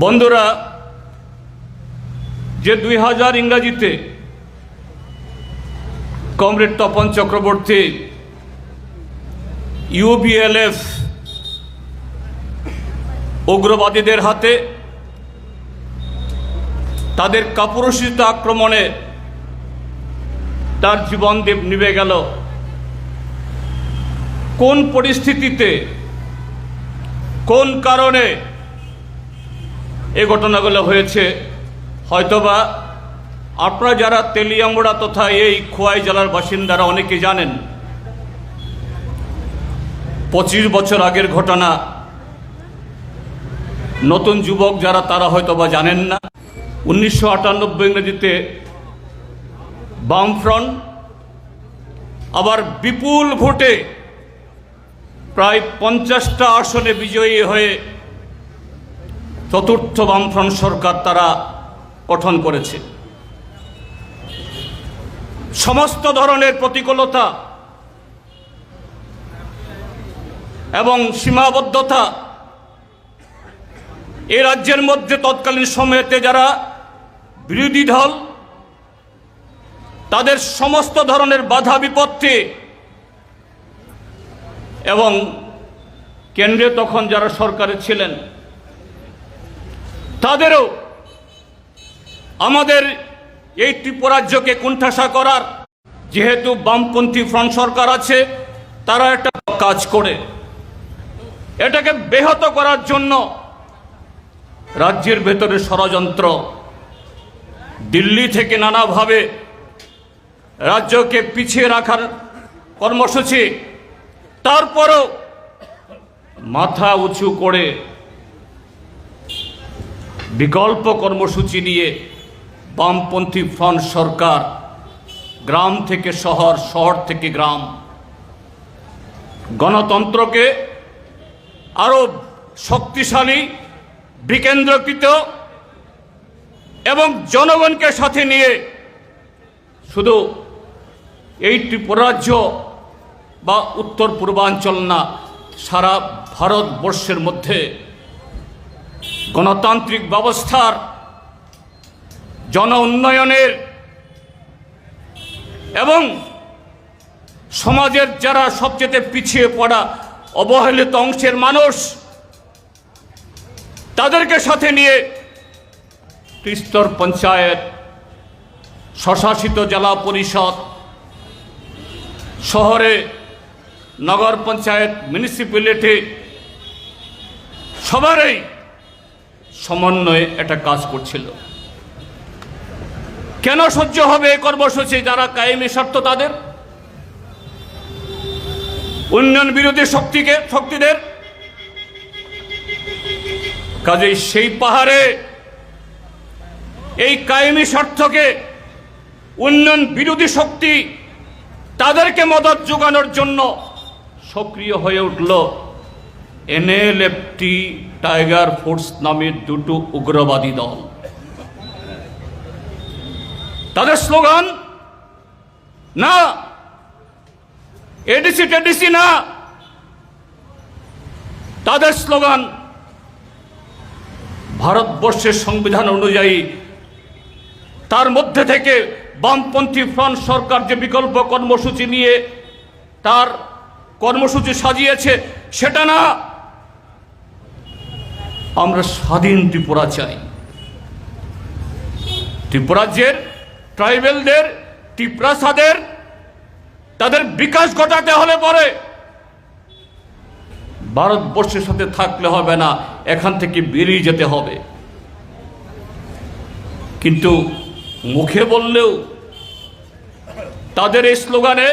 বন্ধুরা, যে দুই হাজার ইংরাজিতে কমরেড তপন চক্রবর্তী, ইউবিএলএফ উগ্রবাদীদের হাতে তাদের কাপুরুষিত আক্রমণে তার জীবন দেব নিভে গেল। কোন পরিস্থিতিতে, কোন কারণে এই ঘটনাগুলো হয়েছে। হয়তোবা আপনারা যারা তেলিয়ামুড়া তথা এই খোয়াই জেলার বাসিন্দারা অনেকে জানেন, পঁচিশ বছর আগের ঘটনা। নতুন যুবক যারা, তারা হয়তোবা জানেন না। উনিশশো আটানব্বই ইংরেজিতে বামফ্রন্ট, আবার বিপুল ভোটে প্রায় পঞ্চাশটা আসনে বিজয়ী হয়ে চতুর্থ বামফ্রন্ট সরকার তারা গঠন করেছে। সমস্ত ধরনের প্রতিকূলতা এবং সীমাবদ্ধতা এ রাজ্যের মধ্যে তৎকালীন সময়েতে যারা বিরোধী দল, তাদের সমস্ত ধরনের বাধা বিপত্তি এবং কেন্দ্রে তখন যারা সরকারে ছিলেন তাদেরও আমাদের এই ত্রিপুরাজ্যকে কুণ্ঠাসা করার, যেহেতু বামপন্থী ফ্রন্ট সরকার আছে, তারা একটা কাজ করে। এটাকে ব্যাহত করার জন্য রাজ্যের ভেতরে ষড়যন্ত্র, দিল্লি থেকে নানাভাবে রাজ্যকে পিছিয়ে রাখার কর্মসূচি, তারপরও মাথা উঁচু করে বিকল্প কর্মসূচি নিয়ে বামপন্থী ফ্রন্ট সরকার, গ্রাম থেকে শহর শহর থেকে গ্রাম, গণতন্ত্রকে আরও শক্তিশালী, বিকেন্দ্রকৃত এবং জনগণকে সাথে নিয়ে শুধু এই ত্রিপুরাজ্য বা উত্তর পূর্বাঞ্চল না, সারা ভারতবর্ষের মধ্যে গণতান্ত্রিক ব্যবস্থার জন উন্নয়নের এবং সমাজের যারা সবচেয়ে পিছিয়ে পড়া অবহেলিত অংশের মানুষ, তাদেরকে সাথে নিয়ে ত্রিস্তর পঞ্চায়েত, স্বশাসিত জেলা পরিষদ, শহরে নগর পঞ্চায়েত মিউনিসিপ্যালিটি সবারই সমন্বয়ে একটা কাজ করছিল। কেন সহ্য হবে এই কর্মসূচি যারা কায়েমি স্বার্থ তাদের? উন্নয়ন বিরোধী শক্তিকে, শক্তিদের? কাজেই সেই পাহাড়ে এই কায়েমি স্বার্থকে উন্নয়ন বিরোধী শক্তি তাদেরকে মদত যোগানোর জন্য সক্রিয় হয়ে উঠল এনএলএফটি টাইগার ফোর্স নামের দুটো উগ্রবাদী দল। তাদের স্লোগান, না, এডিসি টেডিসি না। তাদের স্লোগান, ভারতবর্ষের সংবিধান অনুযায়ী তার মধ্যে থেকে বামপন্থী ফ্রন্ট সরকার যে বিকল্প কর্মসূচি নিয়ে তার কর্মসূচি সাজিয়েছে, সেটা না। আমরা স্বাধীন ত্রিপুরা চাই। ত্রিপুরাজ্যের ট্রাইবেলদের, ত্রিপ্রাসাদের, তাদের বিকাশ ঘটাতে হলে পরে ভারতবর্ষের সাথে থাকলে হবে না, এখান থেকে বেরিয়ে যেতে হবে। কিন্তু মুখে বললেও তাদের এই স্লোগানে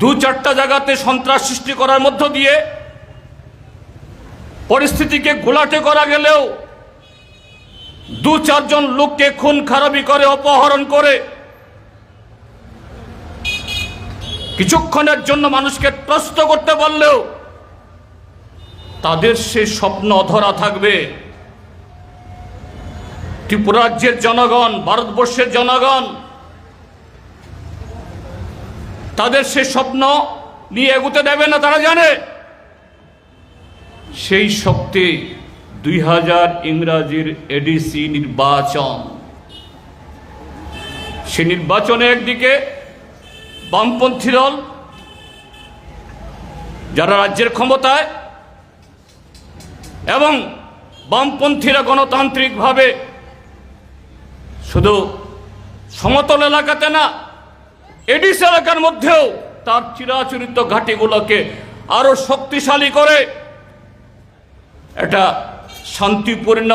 দু চারটা জায়গাতে সন্ত্রাস সৃষ্টি করার মধ্য দিয়ে পরিস্থিতিকে ঘোলাটে করা গেলেও দু চারজন লোককে খুন খারাপি করে, অপহরণ করে কিছুক্ষণের জন্য মানুষকে ত্রস্ত করতে পারলেও তাদের সে স্বপ্ন অধরা থাকবে। ত্রিপুরাজ্যের জনগণ, ভারতবর্ষের জনগণ, তাদের সে স্বপ্ন নিয়ে এগুতে দেবে না, তারা জানে। সেই শক্তি দুই হাজার ইংরাজির এডিসি নির্বাচন। সে নির্বাচনে একদিকে বামপন্থী দল, যারা রাজ্যের ক্ষমতায়, এবং বামপন্থীরা গণতান্ত্রিকভাবে শুধু সমতল এলাকাতে না এডিস এলাকার মধ্যেও তার চিরাচরিত ঘাটিগুলোকে আরও শক্তিশালী করে একটা শান্তিপূর্ণ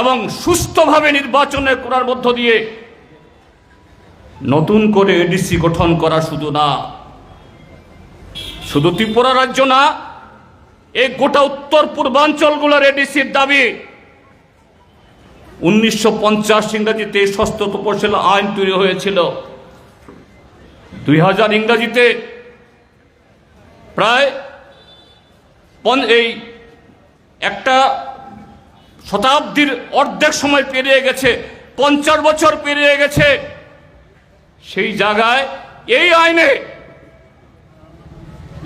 এবং সুস্থভাবে নির্বাচনের করার মধ্য দিয়ে নতুন করে এডিসি গঠন করা শুধু না, শুধু ত্রিপুরা রাজ্য না এই গোটা উত্তর পূর্বাঞ্চলগুলোর এডিসির দাবি, উনিশশো পঞ্চাশ ইংরাজিতে ষষ্ঠ তপশিল আইন তৈরি হয়েছিল। দুই হাজার ইংরাজিতে প্রায় এই একটা শতাব্দীর অর্ধেক সময় পেরিয়ে গেছে, পঞ্চাশ বছর পেরিয়ে গেছে। সেই জায়গায় এই আইনে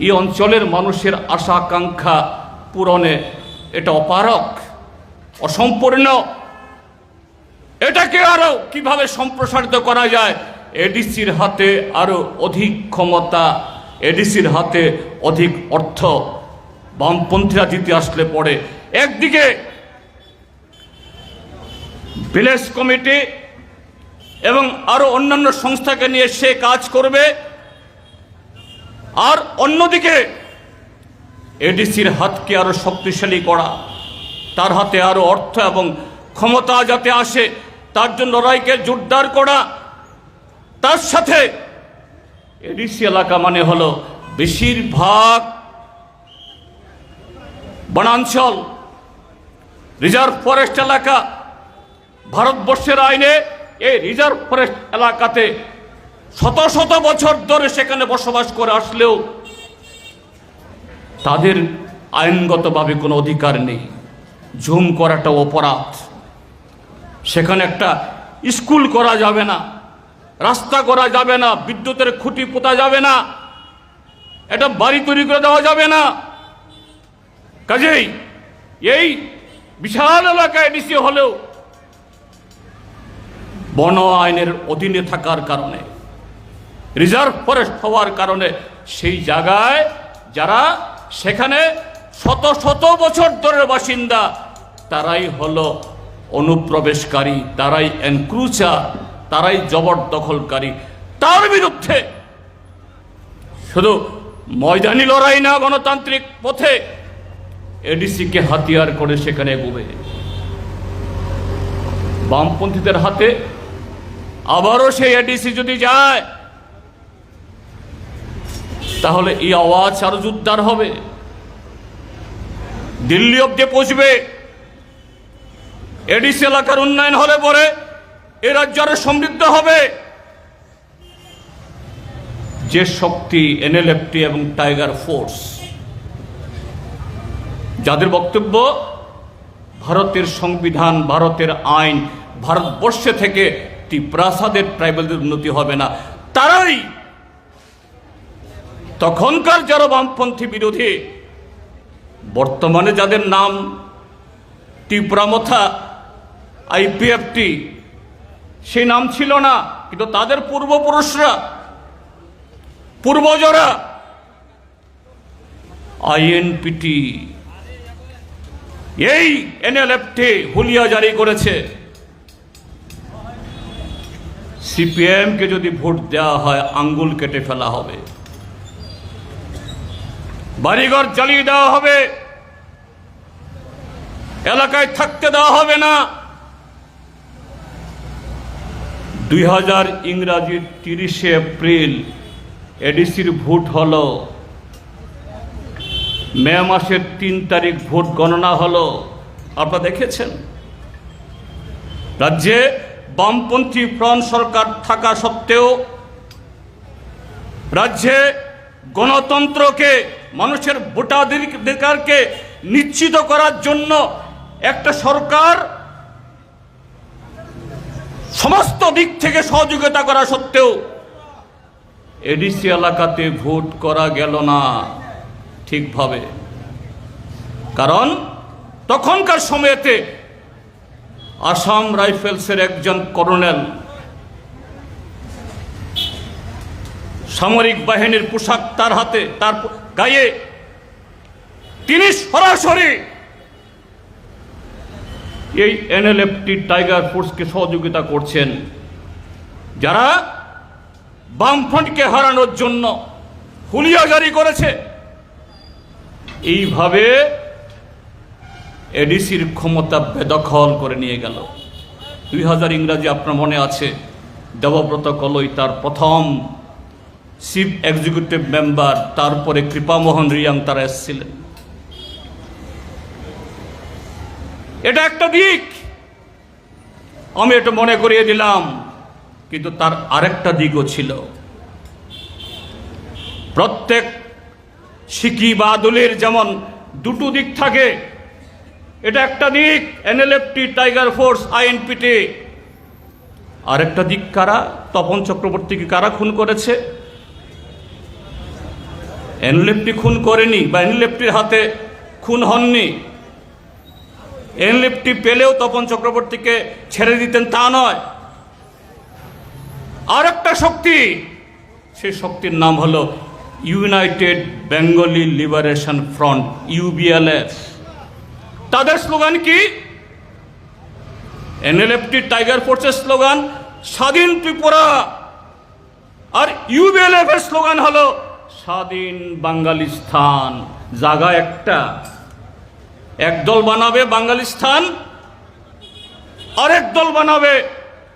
এই অঞ্চলের মানুষের আশা আকাঙ্ক্ষা পূরণে এটা অপারক অসম্পূর্ণ। এটাকে আরও কীভাবে সম্প্রসারিত করা যায়? এডিসির হাতে আরও অধিক ক্ষমতা, এডিসির হাতে অধিক অর্থ। বামপন্থীরা জিতে আসলে পড়ে একদিকে ভিলেজ কমিটি এবং আরও অন্যান্য সংস্থাকে নিয়ে সে কাজ করবে। আর অন্যদিকে এডিসির হাতকে আরও শক্তিশালী করা, তার হাতে আরও অর্থ এবং ক্ষমতা যাতে আসে, তার জন্য লড়াইকে জোরদার করা। তার সাথে এডিসি এলাকা মানে হলো বেশিরভাগ বনাঞ্চল, রিজার্ভ ফরেস্ট এলাকা, ভারতবর্ষের আইনে এই রিজার্ভ ফরেস্ট এলাকাতে শত শত বছর ধরে সেখানে বসবাস করে আসলেও তাদের আইনগতভাবে কোনো অধিকার নেই। ঝুম করাটা অপরাধ। সেখানে একটা স্কুল করা যাবে না, রাস্তা করা যাবে না, বিদ্যুতের খুঁটি পোতা যাবে না এটা বাড়ি তৈরি করে দেওয়া যাবে না। কাজেই এই বিশাল এলাকায় ডিসি হলেও বন আইনের অধীনে থাকার কারণে, রিজার্ভ ফরেস্ট হওয়ার কারণে সেই জায়গায় যারা সেখানে শত শত বছর ধরে বাসিন্দা, তারাই হলো অনুপ্রবেশকারী, তারাই এনক্রুচার তারাই জবরদখলকারী। তার বিরুদ্ধে শুধু ময়দানি লড়াই না, গণতান্ত্রিক পথে এডিসিকে হাতিয়ার করে সেখানে এগোবে। বামপন্থীদের হাতে আবারও সেই এডিসি যদি যায়, তাহলে এই আওয়াজ আরও জোরদার হবে। দিল্লি অব্দি পৌঁছবে। এডিসি এলাকার উন্নয়ন হলে পরে এ রাজ্য আরও সমৃদ্ধ হবে। যে শক্তি, এনএলএফটি এবং টাইগার ফোর্স যাদের বক্তব্য ভারতের সংবিধান, ভারতের আইন, ভারতবর্ষে থেকে ত্রিপ্রাসাদের ট্রাইবেলদের উন্নতি হবে না। তারাই তখনকার যারা বামপন্থী বিরোধী, বর্তমানে যাদের নাম টিপ্রামথা আইপিএফটি, সেই নাম ছিল না, কিন্তু তাদের পূর্বপুরুষরা, পূর্বজরা, আইএনপিটি এই এনএলএফটি হুলিয়া জারি করেছে। সিপিএমকে যদি ভোট দেওয়া হয়, আঙ্গুল কেটে ফেলা হবে। বাড়িঘর জ্বালিয়ে দেওয়া হবে। এলাকায় থাকতে দেওয়া হবে না। দুই হাজার ইংরাজির তিরিশে এপ্রিল এডিসির ভোট হলো মে মাসের তিন তারিখ ভোট গণনা হলো। আপনারা দেখেছেন? রাজ্যে বামপন্থী ফ্রন্ট সরকার থাকা সত্ত্বেও রাজ্যে গণতন্ত্রকে, মানুষের ভোটাধিকারকে নিশ্চিত করার জন্য একটা সরকার সমস্ত দিক থেকে সহযোগিতা করা সত্ত্বেও এডিসি এলাকাতে ভোট করা গেল না। ঠিকভাবে কারণ তখনকার সময়েতে আসাম রাইফেলসের একজন কর্নেল সামরিক বাহিনীর পোশাক তার হাতে, তার গায়ে, তিনি সরাসরি এই এনএলএফটি টাইগার ফোর্সকে সহযোগিতা করছেন, যারা বামফ্রন্টকে হারানোর জন্য হুলিয়া জারি করেছে। এইভাবে এডিসির ক্ষমতা বেদখল করে নিয়ে গেল। দুই হাজার ইংরাজি আপনার মনে আছে? দেবব্রত কলই তার প্রথম চিফ এক্সিকিউটিভ মেম্বার, তারপরে কৃপামোহন রিয়াং তারা এসেছিলেন। এটা একটা দিক। আমি এটা মনে করিয়ে দিলাম, কিন্তু তার আরেকটা দিকও ছিল। প্রত্যেক সিকি বা দলের যেমন দুটো দিক থাকে, এটা একটা দিক, এনএলএফটি, টাইগার ফোর্স, আইএনপিটি। আরেকটা দিক কারা? তপন চক্রবর্তীকে কারা খুন করেছে? এনএলএফটি খুন করেনি বা এনএলএফটির হাতে খুন হননি। এনএলএফটি পেলেও তপন চক্রবর্তীকে ছেড়ে দিতেন তা নয়। আর একটা শক্তি, সেই শক্তির নাম হলো United Bengali Liberation Front UBLF তাদের স্লোগান কি? এনএলএফটি টাইগার ফোর্সের স্লোগান স্বাধীন ত্রিপুরা। আর ইউবিএলএফ এর স্লোগান হলো, স্বাধীন বাঙ্গালিস্তান জায়গা একটা। একদল বানাবে বাঙ্গালিস্তান আরেক দল বানাবে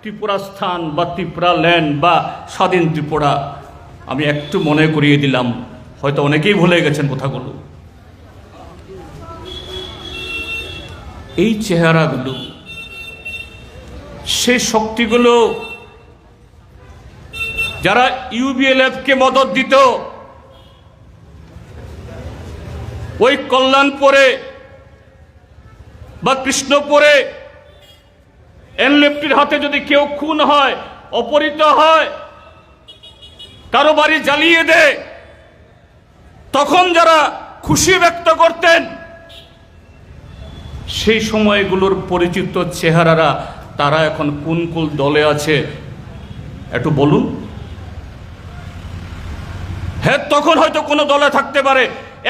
ত্রিপুরা স্থান বা ত্রিপুরা ল্যান্ড বা স্বাধীন ত্রিপুরা। আমি একটু মনে করিয়ে দিলাম, হয়তো অনেকেই ভুলে গেছেন কথাগুলো। এই চেহারাগুলো সেই শক্তিগুলো যারা ইউবিএলএফকে মদত দিত, ওই কল্যাণপুরে বা কৃষ্ণপুরে এনলেফটির হাতে যদি কেউ খুন হয়, অপহৃত হয় কারও বাড়ি জ্বালিয়ে দেয় তখন যারা খুশি ব্যক্ত করতেন, সেই সময়গুলোর পরিচিত চেহারারা তারা এখন কোন কোন দলে আছে, একটু বলুন। হ্যাঁ তখন হয়তো কোনো দলে থাকতে পারে,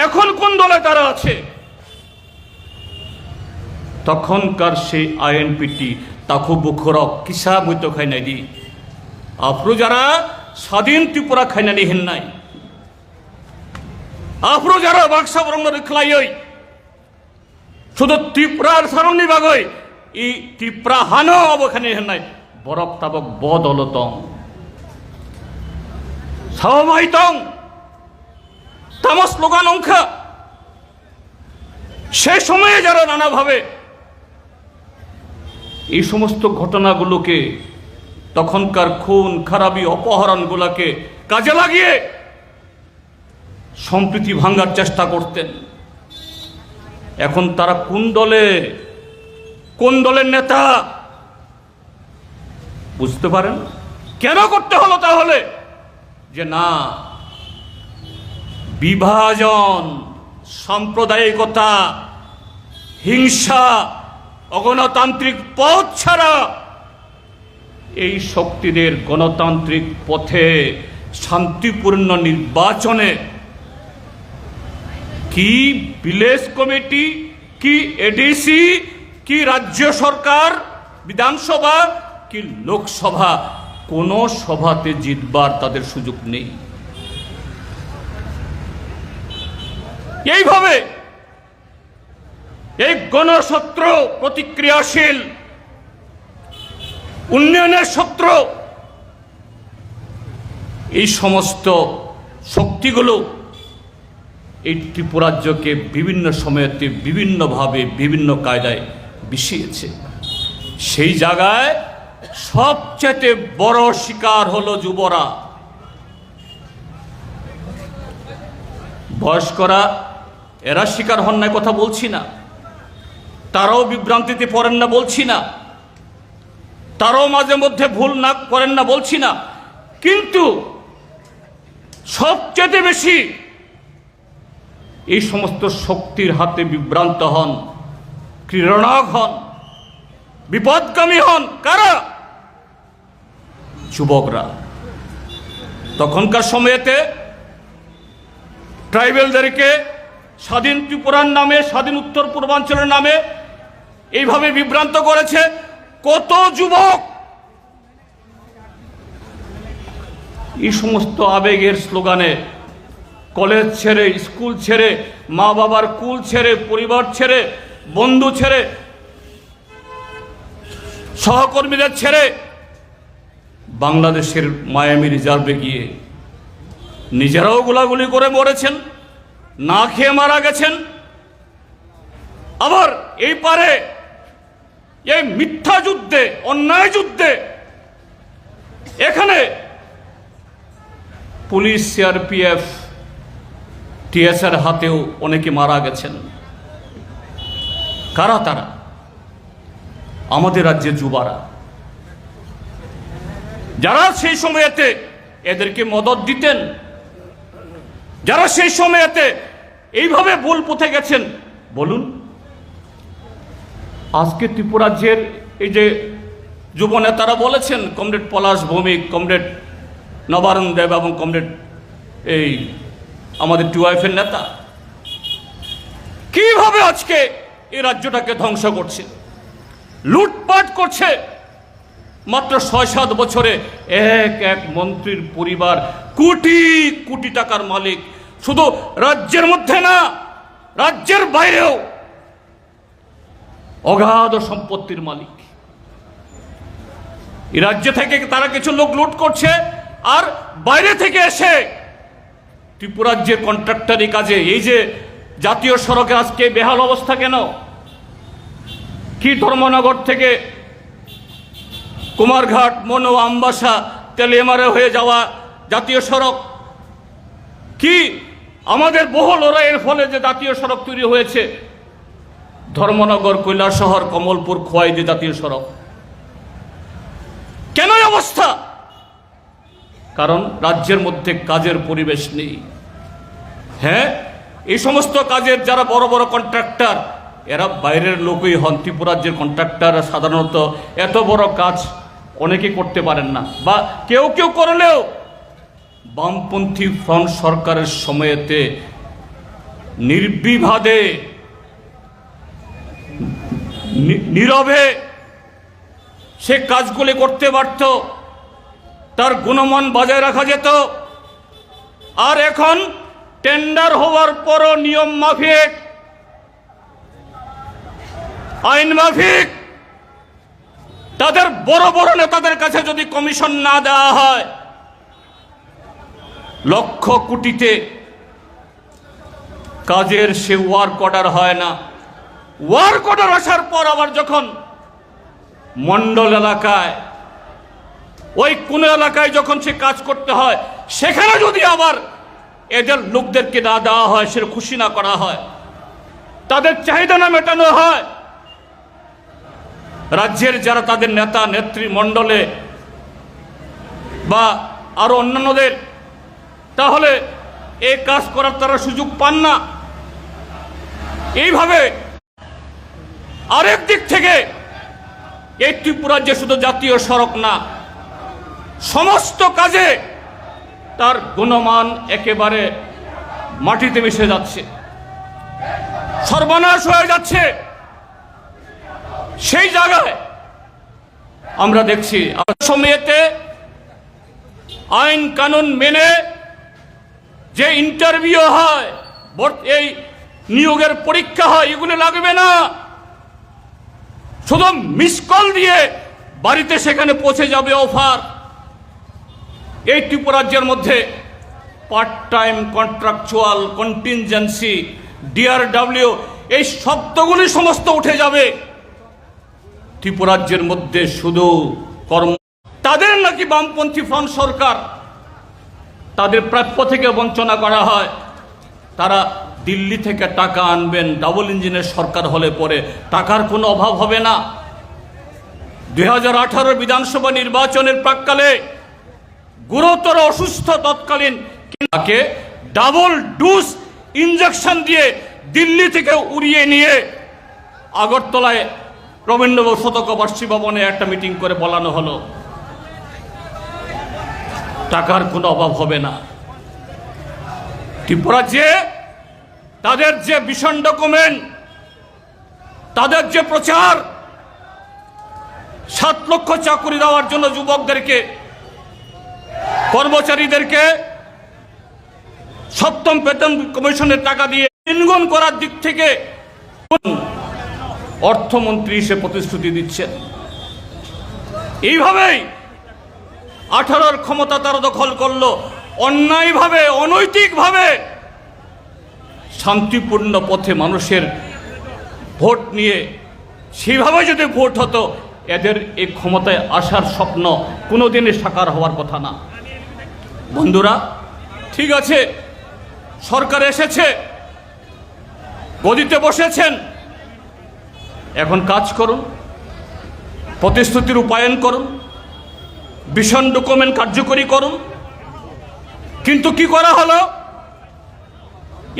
এখন কোন দলে তারা আছে? তখনকার সেই আইএনপিটি তাকু বুখরক কিসা মৈত খাই নাই দি। আফরু যারা স্বাধীন ত্রিপুরা খাই নাই হেন নাই। আফরু যারা বাক্সা বরং রেখলাই শুধু ত্রিপুরার সারণী বাগই, ই ত্রিপুরা হানো অবখানে হেন নাই। বরফ তাবক বদলতং সাহমাইতং তামস স্লোগান অংখা। সে সময়ে যারা নানাভাবে এই সমস্ত ঘটনাগুলোকে তখনকার খুন, খারাপি, অপহরণগুলোকে কাজে লাগিয়ে সম্প্রীতি ভাঙার চেষ্টা করতেন। এখন তারা কোন দলে, কোন দলের নেতা? বুঝতে পারেন? কেন করতে হলো তাহলে? যে না, বিভাজন, সাম্প্রদায়িকতা, হিংসা, অগণতান্ত্রিক পথ ছাড়া এই শক্তিদের গণতান্ত্রিক পথে শান্তিপূর্ণ নির্বাচনে কি ভিলেজ কমিটি, কি এডিসি কি রাজ্য সরকার, বিধানসভা, কি লোকসভা, কোনো সভাতে জিতবার তাদের সুযোগ নেই। এইভাবে এই গণশত্র প্রতিক্রিয়াশীল উন্নয়নের শত্রু এই সমস্ত শক্তিগুলো এই ত্রিপুরাজ্যকে বিভিন্ন সময়তে বিভিন্নভাবে, বিভিন্ন কায়দায় বিষিয়েছে। সেই জায়গায় সবচেয়ে বড় শিকার হলো যুবরা। বয়স্করা, এরা শিকার হন না কথা বলছি না। তারাও বিভ্রান্তিতে পড়েন না বলছি না। তারাও মাঝে মধ্যে ভুল না করেন না, বলছি না। কিন্তু সবচেয়ে বেশি এই সমস্ত শক্তির হাতে বিভ্রান্ত হন ক্রীড়নক হন, বিপদগামী হন কারা? যুবকরা। তখনকার সময়েতে ট্রাইবেলদেরকে স্বাধীন ত্রিপুরার নামে, স্বাধীন উত্তর পূর্বাঞ্চলের নামে এইভাবে বিভ্রান্ত করেছে। কত যুবক? এই সমস্ত আবেগের স্লোগানে কলেজ ছেড়ে, স্কুল ছেড়ে মা বাবার কুল ছেড়ে, পরিবার ছেড়ে, বন্ধু ছেড়ে, সহকর্মীদের ছেড়ে বাংলাদেশের মায়ামি রিজার্ভে গিয়ে নিজেরাও গোলাগুলি করে মরেছেন, না খেয়ে মারা গেছেন। আবার এই পারে এই মিথ্যা যুদ্ধে, অন্যায় যুদ্ধে, এখানে পুলিশ, সিআরপিএফ, টিএসআর হাতেও অনেকে মারা গেছেন। কারা তারা? আমাদের রাজ্যের যুবারা। যারা সেই সময়েতে এদেরকে মদত দিতেন, যারা সেই সময়েতে এইভাবে ভুল পথে গেছেন, বলুন। আজকে ত্রিপুরাজ্যের এই যে যুব নেতারা বলেছেন, কমরেড পলাশ ভৌমিক, কমরেড নবারুণ দেব এবং কমরেড এই আমাদের টুয়াইফের নেতা, কীভাবে আজকে এই রাজ্যটাকে ধ্বংস করছে? লুটপাট করছে। মাত্র ছয় সাত বছরে এক এক মন্ত্রীর পরিবার, কোটি কোটি টাকার মালিক। শুধু রাজ্যের মধ্যে না, রাজ্যের বাইরেও অগাধ সম্পত্তির মালিক। এই রাজ্য থেকে তারা কিছু লোক লুট করছে আর বাইরে থেকে এসে ত্রিপুরাজ্যের কন্ট্রাক্টারি কাজে, এই যে জাতীয় সড়কে আজকে বেহাল অবস্থা কেন? কি ধর্মনগর থেকে কুমারঘাট, মনো, আমবাসা, তেলেমারে হয়ে যাওয়া জাতীয় সড়ক? কি আমাদের বহু লড়াইয়ের ফলে যে জাতীয় সড়ক তৈরি হয়েছে ধর্মনগর কৈলাসহর কমলপুর খোয়াই যে জাতীয় সড়ক। কেন অবস্থা? কারণ রাজ্যের মধ্যে কাজের পরিবেশ নেই। হ্যাঁ এই সমস্ত কাজের যারা বড় বড় কন্ট্রাক্টর এরা বাইরের লোকই হন। ত্রিপুরাজ্যের কন্ট্রাক্টর সাধারণত এত বড় কাজ অনেকে করতে পারেন না। বা কেউ কেউ করলেও বামপন্থী ফ্রন্ট সরকারের সময়েতে নির্বিবাদে নি- নীরবে সে কাজগুলি করতে পারত, তার গুণমান বজায় রাখা যেত। আর এখন টেন্ডার হওয়ার পরও নিয়ম মাফিক। আইন মাফিক। তাদের বড় বড় নেতাদের কাছে যদি কমিশন না দেওয়া হয়, লক্ষ কোটিতে কাজের সে ওয়ার্ক অর্ডার হয় না। ওয়ার্ক অর্ডার আসার পর আবার যখন মন্ডল এলাকায়, ওই কোন এলাকায় যখন সে কাজ করতে হয়, সেখানে যদি আবার এদের লোকদেরকে না দেওয়া হয় সে খুশি না করা হয়, তাদের চাহিদা না মেটানো হয়, রাজ্যের যারা তাদের নেতা, নেত্রী, মণ্ডলে বা আরও অন্যান্যদের, তাহলে এই কাজ করার তারা সুযোগ পান না। এইভাবে আরেক দিক থেকে, এই ত্রিপুরা যে শুধু জাতীয় সড়ক না, সমস্ত কাজে তার গুণমান একেবারে মাটিতে মিশে যাচ্ছে। সর্বনাশ হয়ে যাচ্ছে। সেই জায়গায় আমরা দেখছি সময়েতে আইন কানুন মেনে যে ইন্টারভিউ হয় এই নিয়োগের পরীক্ষা হয়, এগুলো লাগবে না। শুধু মিস কল দিয়ে বাড়িতে সেখানে পৌঁছে যাবে অফার এই ত্রিপুরাজ্যের মধ্যে part time contractual contingency DRW এই শব্দগুলি সমস্ত উঠে যাবে। ত্রিপুরাজ্যের মধ্যে শুধু কর্ম তাদের নাকি বামপন্থী ফ্রন্ট সরকার। তাদের প্রাপ্য থেকে বঞ্চনা করা হয়। তারা দিল্লি থেকে টাকা আনবেন ডাবল ইঞ্জিনের সরকার হলে পরে। টাকার কোনো অভাব হবে না। দুই হাজার আঠারো বিধানসভা নির্বাচনের প্রাককালে গুরুতর অসুস্থ তৎকালীন তাকে ডাবল ডুস ইঞ্জেকশন দিয়ে দিল্লি থেকে উড়িয়ে নিয়ে আগরতলায় রবীন্দ্র শতকবার্ষী ভবনে একটা মিটিং করে বলানো হলো। টাকার কোনো অভাব হবে না। ত্রিপুরা যে তাদের যে ভীষণ ডকুমেন্ট তাদের যে প্রচার, সাত লক্ষ চাকরি দেওয়ার জন্য যুবকদেরকে, কর্মচারীদেরকে সপ্তম বেতন কমিশনের টাকা দিয়ে তিনগুণ করার দিক থেকে অর্থমন্ত্রী সে প্রতিশ্রুতি দিচ্ছেন। এইভাবেই আঠারোর ক্ষমতা তারা দখল করল, অন্যায়ভাবে, অনৈতিকভাবে শান্তিপূর্ণ পথে মানুষের ভোট নিয়ে সেইভাবে যদি ভোট হতো, এদের এই ক্ষমতায় আসার স্বপ্ন কোনোদিনই সাকার হওয়ার কথা না। বন্ধুরা, ঠিক আছে, সরকার এসেছে, গদিতে বসেছেন। এখন কাজ করুন প্রতিশ্রুতি রূপায়ণ করুন, ভীষণ ডকুমেন্ট কার্যকরী করুন। কিন্তু কি করা হলো?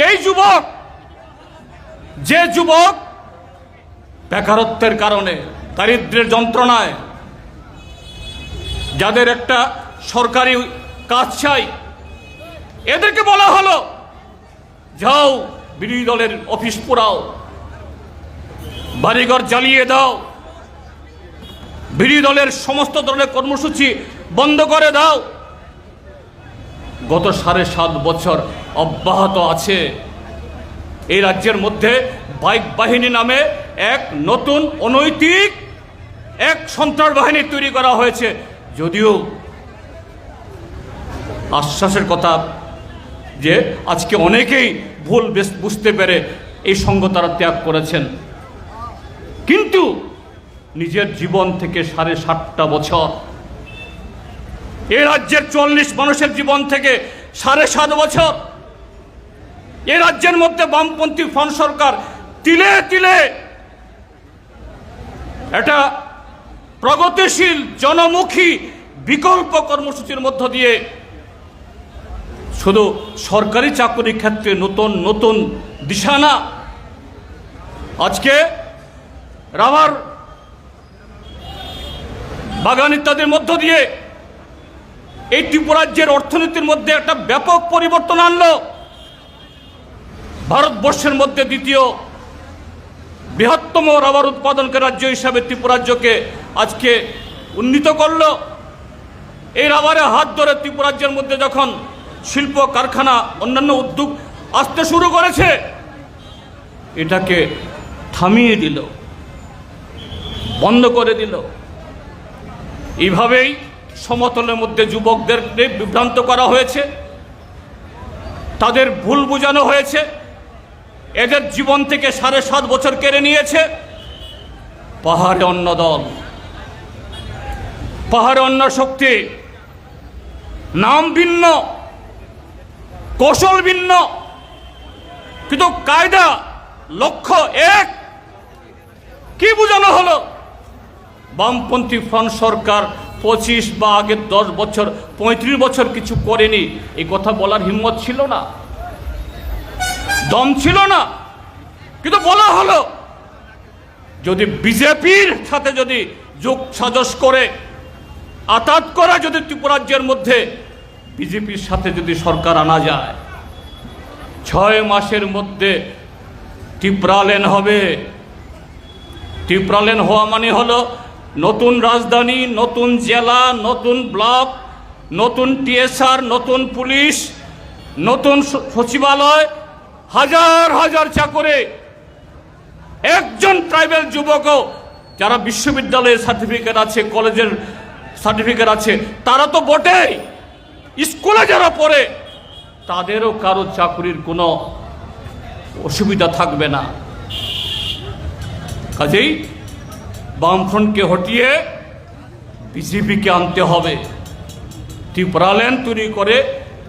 এই যুবক, যে যুবক বেকারত্বের কারণে দারিদ্র্যের যন্ত্রণায়, যাদের একটা সরকারি কাজ চাই, এদেরকে বলা হলো, যাও বিরোধী দলের অফিস পোড়াও, বাড়িঘর জ্বালিয়ে দাও, বিরোধী দলের সমস্ত ধরনের কর্মসূচি বন্ধ করে দাও। গত সাড়ে সাত বছর অব্যাহত আছে। এই রাজ্যের মধ্যে বাইক বাহিনী নামে এক নতুন অনৈতিক, এক সন্ত্রাস বাহিনী তৈরি করা হয়েছে। যদিও আশ্বাসের কথা যে আজকে অনেকেই ভুল বুঝতে পেরে এই সঙ্গ তারা ত্যাগ করেছেন। কিন্তু নিজের জীবন থেকে সাড়ে সাতটা বছর এ রাজ্যের চল্লিশ মানুষের জীবন থেকে সাড়ে সাত বছর। এ রাজ্যের মধ্যে বামপন্থী ফ্রন্ট সরকার তিলে তিলে এটা প্রগতিশীল জনমুখী বিকল্প কর্মসূচির মধ্য দিয়ে শুধু সরকারি চাকরি ক্ষেত্রে নতুন নতুন দিশানা। আজকে রাবার বাগান ইত্যাদির মধ্য দিয়ে এই ত্রিপুরাজ্যের অর্থনীতির মধ্যে একটা ব্যাপক পরিবর্তন আনলো। ভারতবর্ষের মধ্যে দ্বিতীয় বৃহত্তম রাবার উৎপাদনকারী রাজ্য হিসাবে ত্রিপুরাজ্যকে আজকে উন্নীত করল। এই রাবারে হাত ধরে ত্রিপুরাজ্যের মধ্যে যখন শিল্প, কারখানা, অন্যান্য উদ্যোগ আসতে শুরু করেছে, এটাকে থামিয়ে দিল, বন্ধ করে দিল। এইভাবেই সমতলের মধ্যে যুবকদের বিভ্রান্ত করা হয়েছে। তাদের ভুল বোঝানো হয়েছে। এদের জীবন থেকে সাড়ে সাত বছর কেড়ে নিয়েছে। পাহাড়ে অন্য দল। পাহাড়ে অন্য শক্তি। নাম ভিন্ন। কৌশল ভিন্ন। কিন্তু কায়দা, লক্ষ্য এক। কি বোঝানো হলো? বামপন্থী ফ্রন্ট সরকার পঁচিশ বা আগের দশ বছর, পঁয়ত্রিশ বছর কিছু করেনি। এই কথা বলার হিম্মত ছিল না। দম ছিল না। কিন্তু বলা হলো, যদি বিজেপির সাথে যদি যোগ সাজস করে, আতাত করা যদি ত্রিপুরাজ্যের মধ্যে, বিজেপির সাথে যদি সরকার আনা যায়, ছয় মাসের মধ্যে টিপ্রালেন হবে। টিপ্রালেন হওয়া মানে হলো নতুন রাজধানী, নতুন জেলা, নতুন ব্লক, নতুন টিএসআর, নতুন পুলিশ, নতুন সচিবালয়, হাজার হাজার চাকরে। একজন ট্রাইবেল যুবকও যারা বিশ্ববিদ্যালয়ের সার্টিফিকেট আছে, কলেজের সার্টিফিকেট আছে, তারা তো বটেই। স্কুলে যারা পড়ে, তাদেরও কারও চাকরির কোনো অসুবিধা থাকবে না। কাজেই বামফ্রন্টকে হটিয়ে বিজেপিকে আনতে হবে। ত্রিপুরালেন তৈরি করে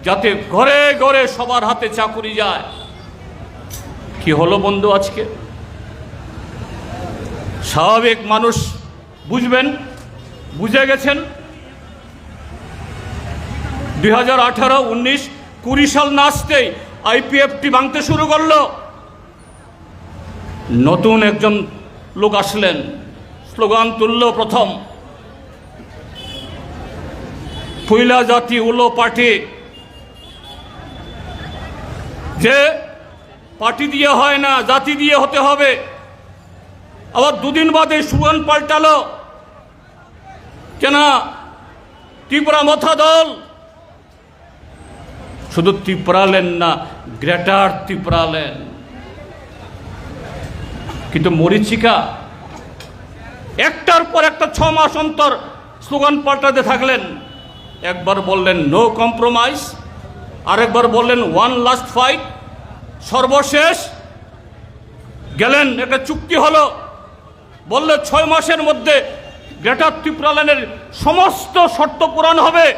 যাতে ঘরে ঘরে সবার হাতে চাকুরি যায়। কি হলো বন্ধু আজকে? স্বাভাবিক মানুষ বুঝবেন, বুঝে গেছেন। দুই হাজার আঠারো, উনিশ, কুড়ি সাল না আসতেই আইপিএফটি ভাঙতে শুরু করল। নতুন একজন লোক আসলেন। স্লোগান তুলল প্রথম। ফুইলা জাতি উলো পার্টি। যে পার্টি দিয়ে হয় না, জাতি দিয়ে হতে হবে। আবার দুদিন বাদে সুগান পাল্টালো। কেনা ত্রিপুরা মথা দল। শুধু ত্রিপুরালেন না, গ্রেটার ত্রিপুরালেন কিন্তু মরিচিকা একটার পর একটা ছ মাস অন্তর স্লোগান পাল্টাতে থাকলেন। একবার বললেন নো কম্প্রোমাইজ আরেকবার বললেন ওয়ান লাস্ট ফাইট সর্বশেষ গেলেন, একটা চুক্তি হলো। বললে, ছয় মাসের মধ্যে গ্রেটার ত্রিপুরাল্যান্ডের সমস্ত শর্ত পূরণ হবে।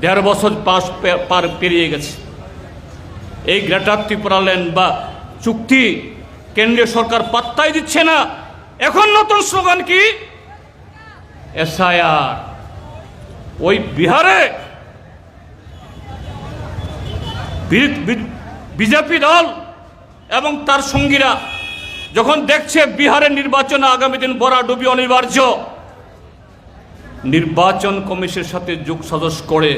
দেড় বছর পাশ পে- পার পেরিয়ে গেছে। এই গ্রেটার ত্রিপুরাল্যান্ড বা চুক্তি কেন্দ্রীয় সরকার পাত্তাই দিচ্ছে না। এখন নতুন স্লোগান কি? এসআইআর। ওই বিহারে বিজেপি দল এবং তার সঙ্গীরা যখন দেখছে বিহারের নির্বাচনে, আগামী দিন ডুবি অনিবার্য। নির্বাচন কমিশনের সাথে যোগ সাজস করে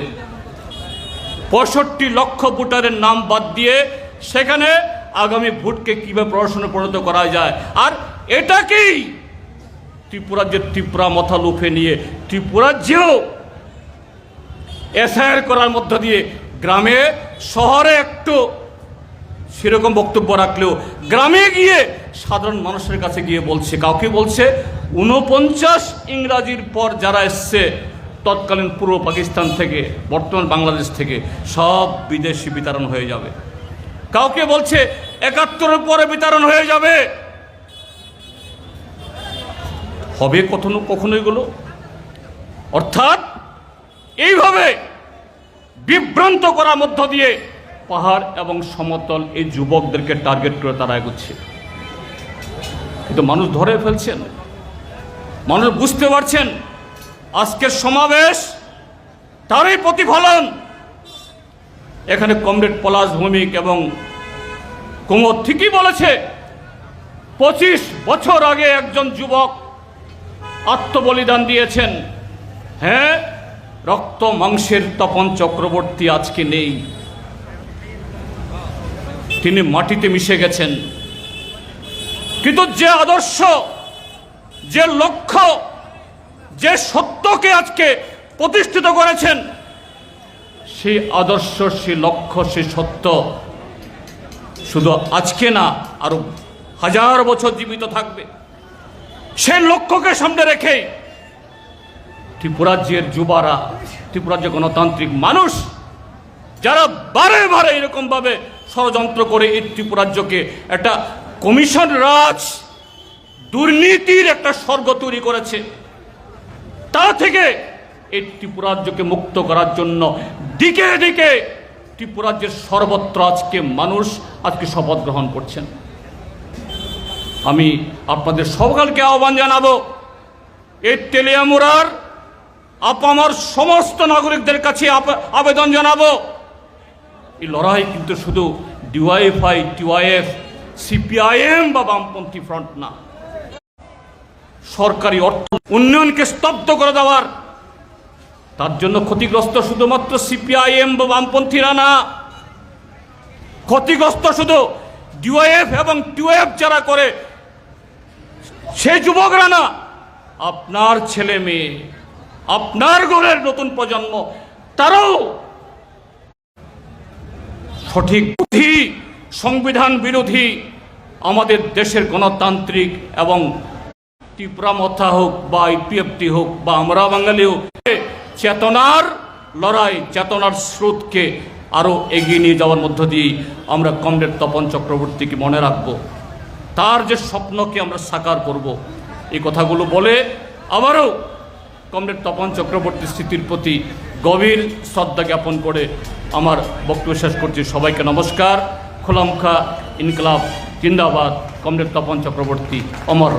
পঁয়ষট্টি লক্ষ ভোটারের নাম বাদ দিয়ে সেখানে আগামী ভোটকে কীভাবে প্রশাসনে পরিণত করা যায়? আর এটাকেই ত্রিপুরাজ্যের ত্রিপুরা মাথা লুফে নিয়ে ত্রিপুরাজ্যেও এসআইআর করার মধ্য দিয়ে গ্রামে, শহরে একটু সেরকম বক্তব্য রাখলেও গ্রামে গিয়ে সাধারণ মানুষের কাছে গিয়ে বলছে, কাউকে বলছে উনপঞ্চাশ ইংরাজির পর যারা এসছে, তৎকালীন পূর্ব পাকিস্তান থেকে, বর্তমান বাংলাদেশ থেকে, সব বিদেশি বিতরণ হয়ে যাবে। কাউকে বলছে, একাত্তরের পরে বিতরণ হয়ে যাবে। হবে কখনো কখনো এগুলো? অর্থাৎ এইভাবে বিভ্রান্ত করার মধ্য দিয়ে পাহাড় এবং সমতল এই যুবকদেরকে টার্গেট করে তারা এগোচ্ছে। কিন্তু মানুষ ধরে ফেলছেন। মানুষ বুঝতে পারছেন, আজকের সমাবেশ তারই প্রতিফলন। এখানে কমরেড পলাশ ভৌমিক এবং কুমোর ঠিকই বলেছে, পঁচিশ বছর আগে একজন যুবক আত্মবলিদান দিয়েছেন। হ্যাঁ রক্ত মাংসের তপন চক্রবর্তী আজকে নেই? তিনি মাটিতে মিশে গেছেন। কিন্তু যে আদর্শ, যে লক্ষ্য, যে সত্যকে আজকে প্রতিষ্ঠিত করেছেন, সেই আদর্শ, সেই লক্ষ্য, সেই সত্য শুধু আজকে না, আরও হাজার বছর জীবিত থাকবে। সেই লক্ষ্যকে সামনে রেখে ত্রিপুরাজ্যের যুবারা, ত্রিপুরাজ্য গণতান্ত্রিক মানুষ, যারা বারে বারে এরকমভাবে ষড়যন্ত্র করে এই ত্রিপুরাজ্যকে একটা কমিশন রাজ, দুর্নীতির একটা স্বর্গ তৈরি করেছে, তা থেকে এই ত্রিপুরাজ্যকে মুক্ত করার জন্য দিকে দিকে ত্রিপুরাজ্যের সর্বত্র আজকে মানুষ আজকে শপথ গ্রহণ করছেন। আমি আপনাদের সকলকে আহ্বান জানাব। এই তেলিয়ামুরার আপামার সমস্ত নাগরিকদের কাছে আবেদন জানাব। এই লড়াই কিন্তু শুধু ডিওয়াইএফআই টিওয়াইএফ, সিপিআইএম বা বামপন্থী ফ্রন্ট না। সরকারি অর্থ উন্নয়নকে স্তব্ধ করে দেওয়ার। তার জন্য ক্ষতিগ্রস্ত শুধুমাত্র সিপিআইএম বা বামপন্থীরা না। ক্ষতিগ্রস্ত শুধু ডিওএফ এবং টিওএফ যারা করে সেই যুবকরা না, আপনার ছেলে মেয়ে, আপনার ঘরের নতুন প্রজন্ম, তারাও সঠিক বুদ্ধি, সংবিধান বিরোধী, আমাদের দেশের গণতান্ত্রিক এবং ত্রিপুরা মথা হোক বা ইপিএফটি হোক বা আমরা বাঙালি হোক চেতনার লড়াই, চেতনার স্রোতকে আরও এগিয়ে নিয়ে যাওয়ার মধ্য দিয়েই আমরা কমরেড তপন চক্রবর্তীকে মনে রাখব। তার যে স্বপ্নকে আমরা সাকার করব, এই কথাগুলো বলে আবারও কমরেড তপন চক্রবর্তী স্মৃতির প্রতি গভীর শ্রদ্ধা জ্ঞাপন করে আমার বক্তব্য শেষ করছি। সবাইকে নমস্কার। খোলামখা ইনকলাব জিন্দাবাদ। কমরেড তপন চক্রবর্তী, অমর।